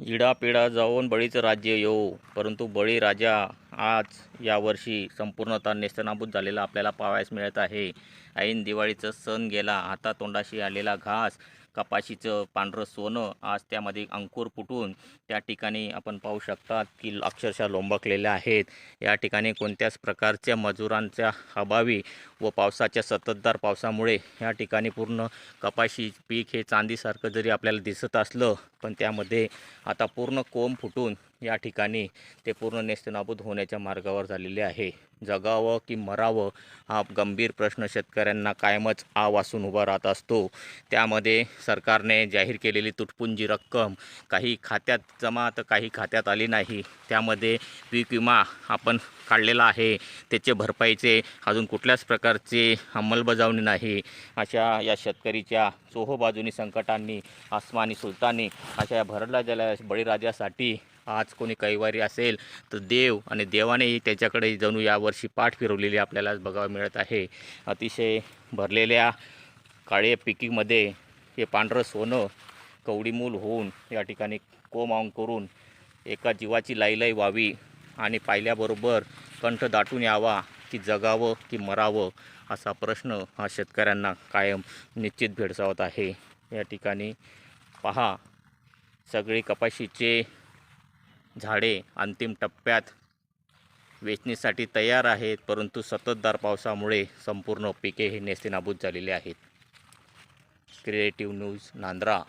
इडापिडा जाऊन बळीचं राज्य येऊ परंतु बळीराजा आज यावर्षी संपूर्णतः नेस्तनाबूत झालेला आपल्याला पाहावयास मिळत आहे. ऐन दिवाळीचा सण गेला. हातातोंडाशी आलेला घास कपाशीचं पांढरं सोनं आज त्यामध्ये अंकुर फुटून त्या ठिकाणी आपण पाहू शकतात की अक्षरशः लोंबकलेल्या आहेत. या ठिकाणी कोणत्याच प्रकारच्या मजुरांच्या अभावी व पावसाच्या सततधार पावसामुळे या ठिकाणी पूर्ण कपाशी पीक हे चांदीसारखं जरी आपल्याला दिसत असलं पण त्यामध्ये आता पूर्ण कोंब फुटून या ठिकाणी ते पूर्ण नेस्तनाबूत होण्याच्या मार्गावर झालेले आहे. जगावं की मरावं हा गंभीर प्रश्न शेतकऱ्यांना कायमच आ वासून उभा राहत असतो. त्यामध्ये सरकारने जाहीर केलेली तुटपुंजी रक्कम काही खात्यात जमा तर काही खात्यात आली नाही. त्यामध्ये पीक विमा आपण काढलेला आहे. त्याचे भरपाईचे अजून कुठल्याच प्रकारचे अंमलबजावणी नाही. अशा या शेतकरीच्या चोहोबाजूनी संकटांनी आसमानी सुलतानी अशा या भरडला गेल्या बळीराजासाठी आज कोणी कैवारी असेल तर देव आणि देवानेही त्याच्याकडे जणू यावर्षी पाठ फिरवलेली आपल्याला बघायला मिळत आहे. अतिशय भरलेल्या काळे पिकीमध्ये हे पांढरं सोनं कवडीमूल होऊन या ठिकाणी कोमावून करून एका जीवाची लाईलाई व्हावी आणि पाहिल्याबरोबर कंठ दाटून यावा की जगावं की मरावं असा प्रश्न हा शेतकऱ्यांना कायम निश्चित भेडसावत आहे. या ठिकाणी पहा सगळी कपाशीचे झाडे अंतिम टप्प्यात वेचणीसाठी तयार आहेत परंतु सततधार पावसामुळे संपूर्ण पिके हे नेस्तेनाबूत झालेले आहेत. Creative news Nandra.